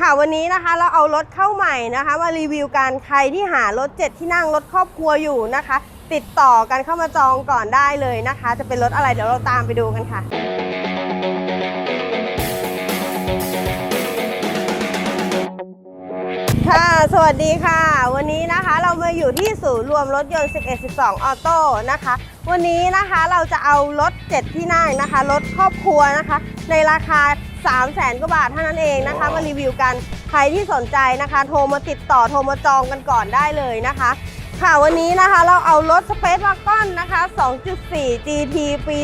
ค่ะวันนี้นะคะเราเอารถเข้าใหม่นะคะ มารีวิวกันใครที่หารถเจ็ดที่นั่งรถครอบครัวอยู่นะคะ ติดต่อกันเข้ามาจองก่อนได้เลยนะคะ จะเป็นรถอะไรเดี๋ยวเราตามไปดูกันค่ะค่ะสวัสดีค่ะ วันนี้นะคะเรามาอยู่ที่ศูนย์รวมรถยนต์ 11 12 ออโต้นะคะ วันนี้นะคะเราจะเอารถ 7 ที่นั่งนะคะรถครอบครัวนะคะ ในราคา 3 0 0แสนกว่าบาทเท่านั้นเองนะคะ มารีวิวกันใครที่สนใจนะคะ โทรมาติดต่อโทรมาจองกันก่อนได้เลยนะคะ ค่ะวันนี้นะคะเราเอารถ Space Wagon นะคะ 2.4 GT ปี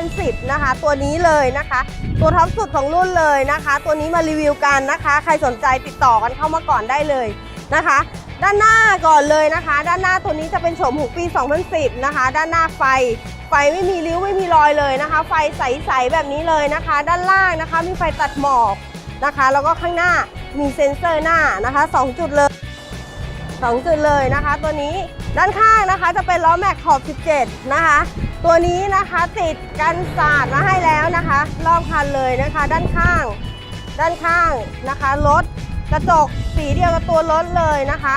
2010 นะคะ ตัวนี้เลยนะคะ ตัวท็อปสุดของรุ่นเลยนะคะ ตัวนี้มารีวิวกันนะคะ ใครสนใจติดต่อกันเข้ามาก่อนได้เลยนะคะ ด้านหน้าก่อนเลยนะคะ ด้านหน้าตัวนี้จะเป็นโฉมหูปี 2010 นะคะ ด้านหน้าไฟ ไฟไม่มีริ้วไม่มีรอยเลยนะคะ ไฟใสๆแบบนี้เลยนะคะ ด้านล่างนะคะ มีไฟตัดหมอกนะคะ แล้วก็ข้างหน้ามีเซ็นเซอร์หน้านะคะ 2 จุดเลยสองจุดเลยนะคะ ตัวนี้ด้านข้างนะคะจะเป็นล้อแม็กขอบ 17 นะคะ ตัวนี้นะคะติดกันสาดมาให้แล้วนะคะ รอบคันเลยนะคะ ด้านข้าง ด้านข้างนะคะรถ กระจกสีเดียวกับตัวรถเลยนะคะ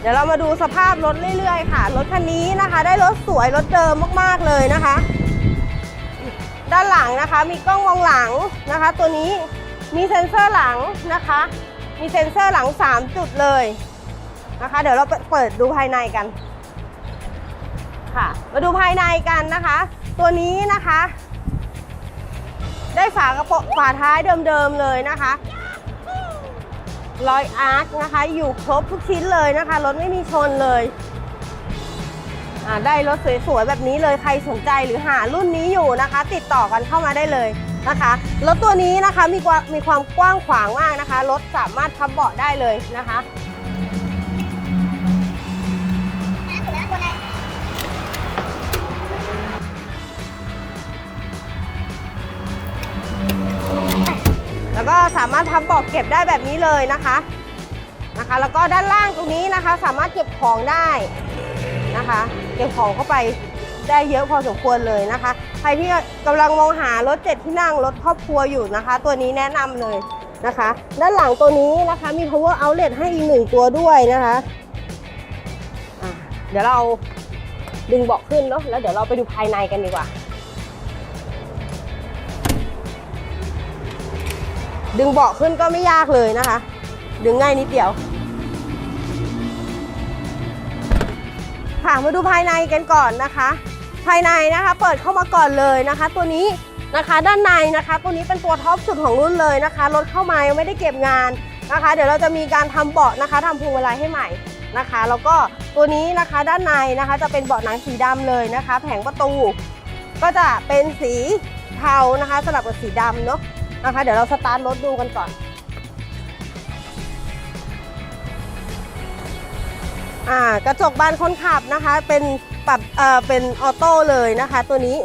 เดี๋ยวเรามาดูสภาพรถเรื่อยๆ ค่ะ รถคันนี้นะคะ ได้รถสวยรถเดิมมากๆเลยนะคะ ด้านหลังนะคะ มีกล้องมองหลังนะคะ ตัวนี้มีเซ็นเซอร์หลังนะคะ มีเซ็นเซอร์หลัง 3 จุดเลยนะคะ เดี๋ยวเราเปิดดูภายในกันค่ะ มาดูภายในกันนะคะ ตัวนี้นะคะ ได้ฝากระโปรงฝาท้ายเดิมๆเลยนะคะรอยอาร์คนะคะ อยู่ครบทุกชิ้นเลยนะคะ รถไม่มีชนเลยได้รถสวยๆแบบนี้เลยใครสนใจหรือหารุ่นนี้อยู่นะคะ ติดต่อกันเข้ามาได้เลยนะคะรถตัวนี้นะคะมีความมีความกว้างขวางมากนะคะรถสามารถพับเบาะได้เลยนะคะ แล้วก็สามารถพับเบาะเก็บได้แบบนี้เลยนะคะนะคะ แล้วก็ด้านล่างตรงนี้นะคะ สามารถเก็บของได้นะคะ เก็บของเข้าไปได้เยอะพอสมควรเลยนะคะ ใครที่กำลังมองหารถเจ็ดที่นั่งรถครอบครัวอยู่นะคะ ตัวนี้แนะนำเลยนะคะ ด้านหลังตัวนี้นะคะมี power outlet ให้อีกหนึ่งตัวด้วยนะคะะเดี๋ยวเราดึงเบาะขึ้นเนาะแล้วเดี๋ยวเราไปดูภายในกันดีกว่า ดึงเบาะขึ้นก็ไม่ยากเลยนะคะ ดึงง่ายนิดเดียว ค่ะมาดูภายในกันก่อนนะคะ ภายในนะคะเปิดเข้ามาก่อนเลยนะคะ ตัวนี้นะคะด้านในนะคะ ตัวนี้เป็นตัวท็อปสุดของรุ่นเลยนะคะรถเข้ามายังไม่ได้เก็บงานนะคะ เดี๋ยวเราจะมีการทำเบาะนะคะทำพวงมาลัยให้ใหม่นะคะ แล้วก็ตัวนี้นะคะด้านในนะคะ จะเป็นเบาะหนังสีดำเลยนะคะ แผงประตูก็จะเป็นสีเทานะคะสลับกับสีดำเนาะ นะคะ เดี๋ยวเราสตาร์ทรถดูกันก่อน อ่ากระจกบานคนขับนะคะ เป็นปรับเอ่อเป็นออโต้เลยนะคะ ตัวนี้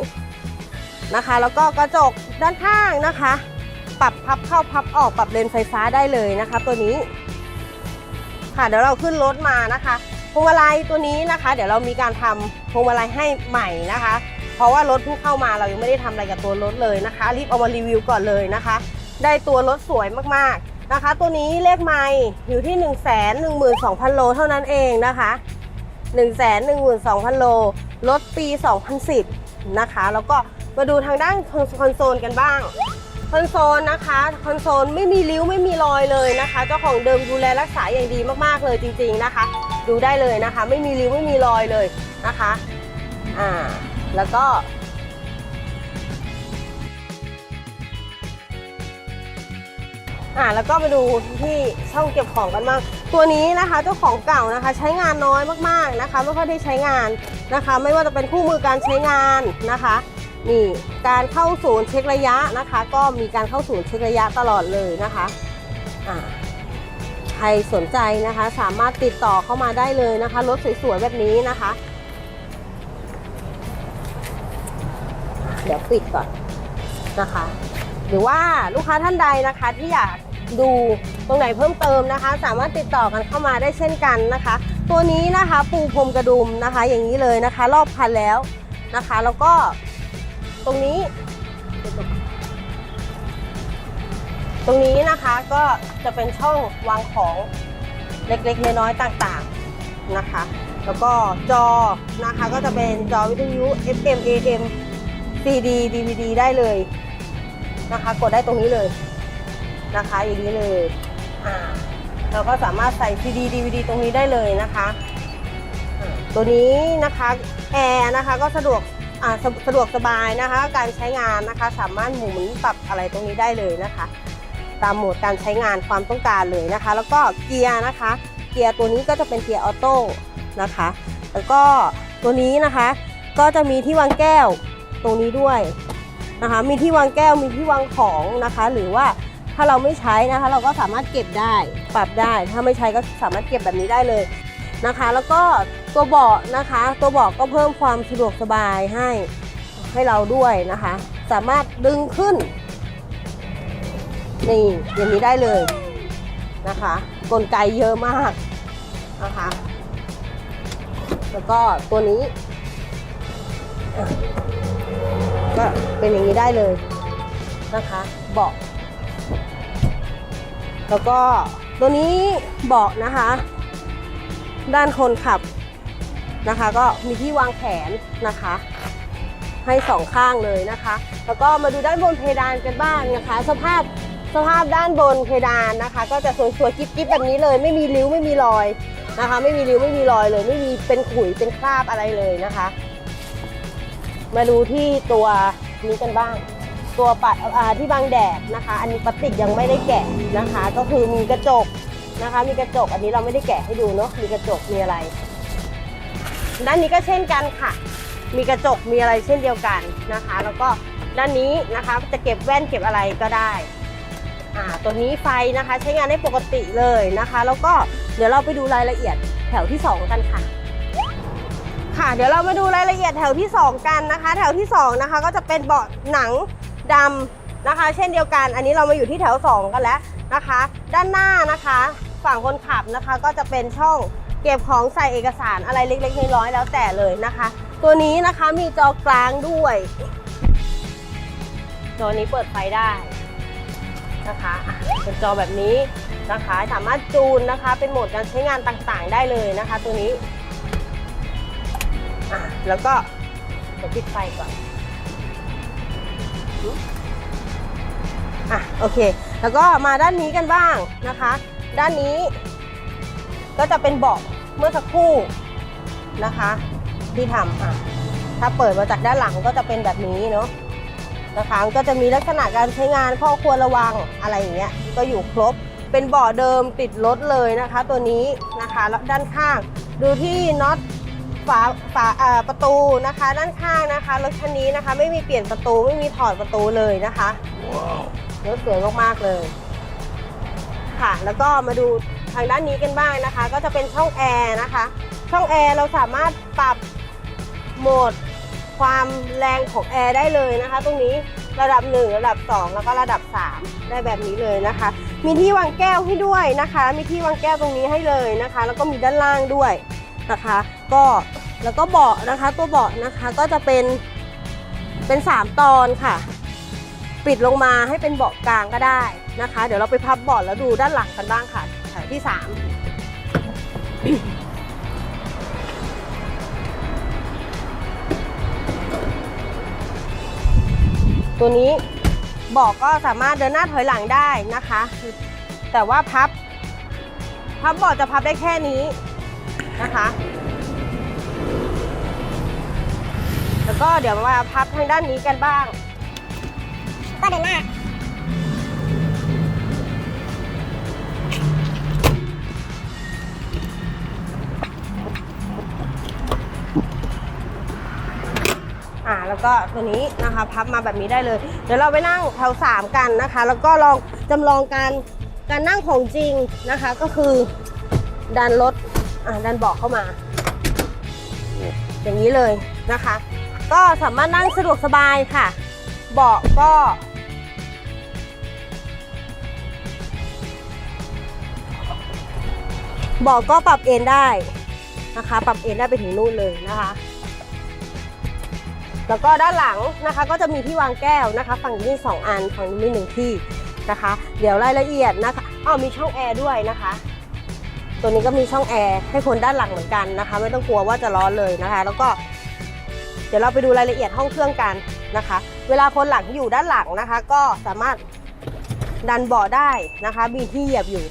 นะคะ แล้วก็กระจกด้านข้างนะคะ ปรับพับเข้าพับออกปรับเลนไฟฟ้าได้เลยนะคะ ตัวนี้ ค่ะเดี๋ยวเราขึ้นรถมานะคะพวงมาลัยตัวนี้นะคะ เดี๋ยวเรามีการทำพวงมาลัยให้ใหม่นะคะ ราะว่ารถเพิ่งเข้ามาเรายังไม่ได้ทำอะไรกับตัวรถเลยนะคะ รีบเอามารีวิวก่อนเลยนะคะ ได้ตัวรถสวยมากๆนะคะ ตัวนี้เลขไม่อยู่ที่ 1 1 2 0 0 0 โลเท่านั้นเองนะคะ1 1 2 0 0 0 โลรถปี 2010 นะคะ แล้วก็มาดูทางด้านคอนโซลกันบ้างคอนโซลนะคะคอนโซลไม่มีริ้วไม่มีรอยเลยนะคะ เจ้าของเดิมดูแลรักษาอย่างดีมากๆเลยจริง ๆนะคะ ดูได้เลยนะคะ ไม่มีริ้วไม่มีรอยเลยนะคะอ่า แล้วก็อ่าแล้วก็มาดูที่ช่องเก็บของกันบ้างตัวนี้นะคะเจ้าของเก่านะคะ ใช้งานน้อยมากๆนะคะ ไม่ค่อยได้ใช้งานนะคะ ไม่ว่าจะเป็นคู่มือการใช้งานนะคะนี่การเข้าศูนย์เช็คระยะนะคะ ก็มีการเข้าศูนย์เช็คระยะตลอดเลยนะคะอ่าใครสนใจนะคะ สามารถติดต่อเข้ามาได้เลยนะคะรถสวยๆแบบนี้นะคะ เดี๋ยวปิดก่อนนะคะ หรือว่าลูกค้าท่านใดนะคะที่อยากดูตรงไหนเพิ่มเติมนะคะ สามารถติดต่อกันเข้ามาได้เช่นกันนะคะ ตัวนี้นะคะปูพรมกระดุมนะคะ อย่างนี้เลยนะคะ รอบคันแล้วนะคะ แล้วก็ตรงนี้ ตรงนี้นะคะก็จะเป็นช่องวางของเล็กๆน้อยๆต่างๆนะคะ แล้วก็จอนะคะก็จะเป็นจอวิทยุ FM AM CD DVD ได้เลยนะคะ กดได้ตรงนี้เลยนะคะ อย่างนี้เลยอ่าเราก็สามารถใส่ CD DVD ตรงนี้ได้เลยนะคะตัวนี้นะคะแอร์นะคะก็สะดวกสสะดวกสบายนะคะ การใช้งานนะคะ สามารถหมุนปรับอะไรตรงนี้ได้เลยนะคะ ตามโหมดการใช้งานความต้องการเลยนะคะ แล้วก็เกียร์นะคะ เกียร์ตัวนี้ก็จะเป็นเกียร์ออโต้นะคะ แล้วก็ตัวนี้นะคะก็จะมีที่วางแก้ว ตรงนี้ด้วยนะคะ มีที่วางแก้วมีที่วางของนะคะ หรือว่าถ้าเราไม่ใช้นะคะ เราก็สามารถเก็บได้ปรับได้ ถ้าไม่ใช้ก็สามารถเก็บแบบนี้ได้เลยนะคะ แล้วก็ตัวเบาะนะคะ ตัวเบาะก็เพิ่มความสะดวกสบายให้ให้เราด้วยนะคะ สามารถดึงขึ้นนี่อย่างนี้ได้เลยนะคะ กลไกเยอะมากนะคะ แล้วก็ตัวนี้ ก็เป็นอย่างนี้ได้เลยนะคะเบาะแล้วก็ตัวนี้เบาะนะคะ ด้านคนขับนะคะ ก็มีที่วางแขนนะคะ ให้สองข้างเลยนะคะ แล้วก็มาดูด้านบนเพดานกันบ้างนะคะ สภาพสภาพด้านบนเพดานนะคะ ก็จะสวยๆกิ๊บๆแบบนี้เลย ไม่มีริ้วไม่มีรอยนะคะ ไม่มีริ้วไม่มีรอยเลย ไม่มีเป็นขุยเป็นคราบอะไรเลยนะคะ มาดูที่ตัวนี้กันบ้าง ตัวปัดที่บังแดดนะคะ อันนี้พลาสติกยังไม่ได้แกะนะคะ ก็คือมีกระจกนะคะ มีกระจกอันนี้เราไม่ได้แกะให้ดูเนาะมีกระจกมีอะไร ด้านนี้ก็เช่นกันค่ะ มีกระจกมีอะไรเช่นเดียวกันนะคะ แล้วก็ด้านนี้นะคะจะเก็บแว่นเก็บอะไรก็ได้อ่าตัวนี้ไฟนะคะใช้งานได้ปกติเลยนะคะ แล้วก็เดี๋ยวเราไปดูรายละเอียดแถวที่ 2 กันค่ะ ค่ะ เดี๋ยวเรามาดูรายละเอียดแถวที่ 2 กันนะคะ แถวที่ 2 นะคะ ก็จะเป็นเบาะหนังดำนะคะ เช่นเดียวกัน อันนี้เรามาอยู่ที่แถว 2 กันแล้วนะคะ ด้านหน้านะคะ ฝั่งคนขับนะคะ ก็จะเป็นช่องเก็บของใส่เอกสารอะไรเล็กๆน้อยๆแล้วแต่เลยนะคะ ตัวนี้นะคะมีจอกลางด้วยตัวนี้เปิดไฟได้นะคะอะเป็นจอแบบนี้นะคะ สามารถจูนนะคะ เป็นโหมดการใช้งานต่างๆ ได้เลยนะคะ ตัวนี้ อะแล้วก็เดี๋ยวปิดไฟก่อนอะโอเค แล้วก็มาด้านนี้กันบ้างนะคะ ด้านนี้ ก็จะเป็นเบาะเมื่อสักครู่นะคะ ที่ทำอะถ้าเปิดมาจากด้านหลังก็จะเป็นแบบนี้เนาะนะคะก็จะมีลักษณะการใช้งานข้อควรระวังอะไรอย่างเงี้ยก็อยู่ครบเป็นเบาะเดิมติดรถเลยนะคะ ตัวนี้นะคะแล้วด้านข้างดูที่น็อต ฝาฝาเอ่อประตูนะคะด้านข้างนะคะรถคันนี้นะคะ ไม่มีเปลี่ยนประตูไม่มีถอดประตูเลยนะคะรถสวยมากๆเลยค่ะ แล้วก็มาดูทางด้านนี้กันบ้างนะคะ ก็จะเป็นช่องแอร์นะคะ ช่องแอร์เราสามารถปรับโหมดความแรงของแอร์ได้เลยนะคะ ตรงนี้ระดับ 1 ระดับ 2 แล้วก็ระดับ 3 ได้แบบนี้เลยนะคะ มีที่วางแก้วให้ด้วยนะคะ มีที่วางแก้วตรงนี้ให้เลยนะคะ แล้วก็มีด้านล่างด้วย นะคะ ก็แล้วก็เบาะนะคะตัวเบาะนะคะก็จะเป็นเป็น 3 ตอนค่ะ ปิดลงมาให้เป็นเบาะกลางก็ได้นะคะ เดี๋ยวเราไปพับเบาะแล้วดูด้านหลังกันบ้างค่ะแถวที่ 3ตัวนี้เบอกก็สามารถเดินหน้าถอยหลังได้นะคะ แต่ว่าพับ พับเบาะจะพับได้แค่นี้ นะคะ แล้วก็เดี๋ยวมาพับทางด้านนี้กันบ้าง ก็เดินหน้าอ่าแล้วก็ตัวนี้นะคะพับมาแบบนี้ได้เลย เดี๋ยวเราไปนั่งแถว3กันนะคะ แล้วก็ลองจำลองการการนั่งของจริงนะคะ ก็คือดันรถ อ่าดันเบาะเข้ามา อย่างนี้เลยนะคะ ก็สามารถนั่งสะดวกสบายค่ะ เบาะก็เบาะก็ปรับเอนได้นะคะ ปรับเอนได้ไปถึงนู่นเลยนะคะแล้วก็ด้านหลังนะคะก็จะมีที่วางแก้วนะคะ ฝั่งนี้สองอันฝั่งนี้หนึ่งที่นะคะ เดี๋ยวรายละเอียดนะคะอ้าวมีช่องแอร์ด้วยนะคะ ตัวนี้ก็มีช่องแอร์ให้คนด้านหลังเหมือนกันนะคะ ไม่ต้องกลัวว่าจะร้อนเลยนะคะ แล้วก็ เดี๋ยวเราไปดูรายละเอียดห้องเครื่องกันนะคะ เวลาคนหลังอยู่ด้านหลังนะคะ ก็สามารถดันเบาะได้นะคะ มีที่เหยียบอยู่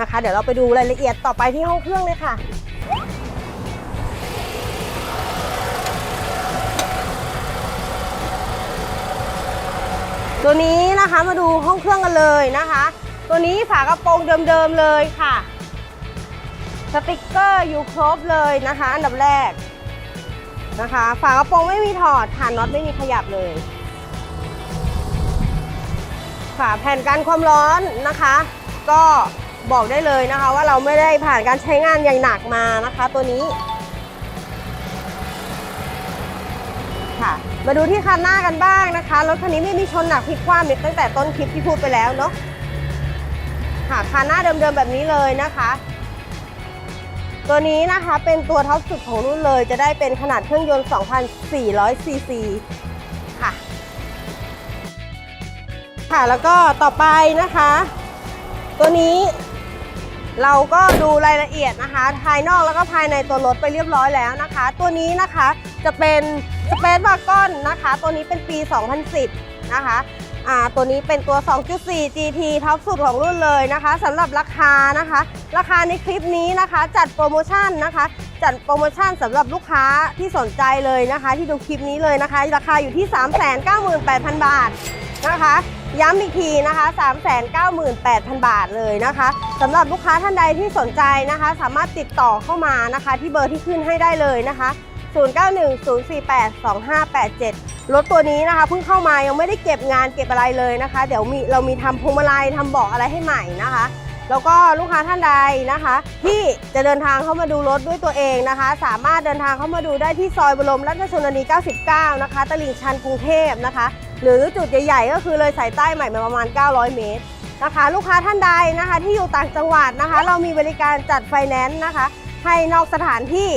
นะคะ เดี๋ยวเราไปดูรายละเอียดต่อไปที่ห้องเครื่องเลยค่ะตัวนี้นะคะมาดูห้องเครื่องกันเลยนะคะ ตัวนี้ฝากระโปรงเดิมๆเลยค่ะ สติกเกอร์อยู่ครบเลยนะคะ อันดับแรกนะคะ ฝากระโปรงไม่มีถอดฐานน็อตไม่มีขยับเลยค่ะแผ่นกันความร้อนนะคะ ก็บอกได้เลยนะคะ ว่าเราไม่ได้ผ่านการใช้งานอย่างหนักมานะคะ ตัวนี้ค่ะมาดูที่คันหน้ากันบ้างนะคะรถคันนี้ไม่มีชนหนักพลิกคว่ำตั้งแต่ต้นคลิปที่พูดไปแล้วเนาะค่ะคันหน้าเดิมๆแบบนี้เลยนะคะ ตัวนี้นะคะเป็นตัวท็อปสุดของรุ่นเลย จะได้เป็นขนาดเครื่องยนต์ 2,400 ซีซีค่ะ ค่ะแล้วก็ต่อไปนะคะ ตัวนี้เราก็ดูรายละเอียดนะคะ ภายนอกแล้วก็ภายในตัวรถไปเรียบร้อยแล้วนะคะ ตัวนี้นะคะจะเป็นสเปซวากอนนะคะ ตัวนี้เป็นปี 2010 นะคะ อ่าตัวนี้เป็นตัว 2.4 GT ท็อปสุดของรุ่นเลยนะคะสำหรับราคานะคะ ราคาในคลิปนี้นะคะ จัดโปรโมชั่นนะคะ จัดโปรโมชั่นสำหรับลูกค้าที่สนใจเลยนะคะ ที่ดูคลิปนี้เลยนะคะ ราคาอยู่ที่ 398,000 บาทนะคะย้ำอีกทีนะคะ 398,000 บาทเลยนะคะสำหรับลูกค้าท่านใดที่สนใจนะคะ สามารถติดต่อเข้ามานะคะ ที่เบอร์ที่ขึ้นให้ได้เลยนะคะ 0910482587 รถตัวนี้นะคะเพิ่งเข้ามายังไม่ได้เก็บงานเก็บอะไรเลยนะคะ เดี๋ยวมีเรามีทำพวงมาลัยทำเบาะอะไรให้ใหม่นะคะ แล้วก็ลูกค้าท่านใดนะคะ ที่จะเดินทางเข้ามาดูรถด้วยตัวเองนะคะ สามารถเดินทางเข้ามาดูได้ที่ซอยบรมราชชนนี 99 นะคะ ตลิ่งชันกรุงเทพนะคะ หรือจุดใหญ่ๆ ก็คือเลยสายใต้ใหม่มาประมาณ 900 เมตรนะคะ ลูกค้าท่านใดนะคะ ที่อยู่ต่างจังหวัดนะคะ เรามีบริการจัดไฟแนนซ์นะคะให้นอกสถานที่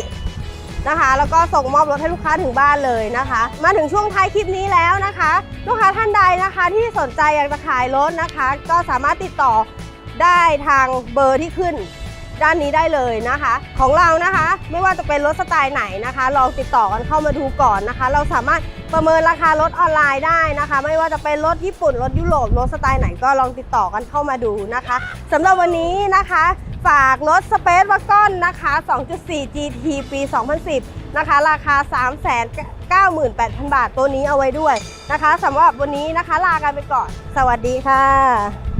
นะคะ แล้วก็ส่งมอบรถให้ลูกค้าถึงบ้านเลยนะคะ มาถึงช่วงท้ายคลิปนี้แล้วนะคะ ลูกค้าท่านใดนะคะที่สนใจอยากจะขายรถนะคะ ก็สามารถติดต่อได้ทางเบอร์ที่ขึ้นด้านนี้ได้เลยนะคะ ของเรานะคะไม่ว่าจะเป็นรถสไตล์ไหนนะคะ ลองติดต่อกันเข้ามาดูก่อนนะคะ เราสามารถประเมินราคารถออนไลน์ได้นะคะ ไม่ว่าจะเป็นรถญี่ปุ่นรถยุโรปรถสไตล์ไหนก็ลองติดต่อกันเข้ามาดูนะคะสำหรับวันนี้นะคะ ฝากรถ Space Wagon นะคะ 2.4 GT ปี 2010 นะคะ ราคา 398,000 บาทตัวนี้เอาไว้ด้วยนะคะสำหรับวันนี้นะคะลากันไปก่อน สวัสดีค่ะ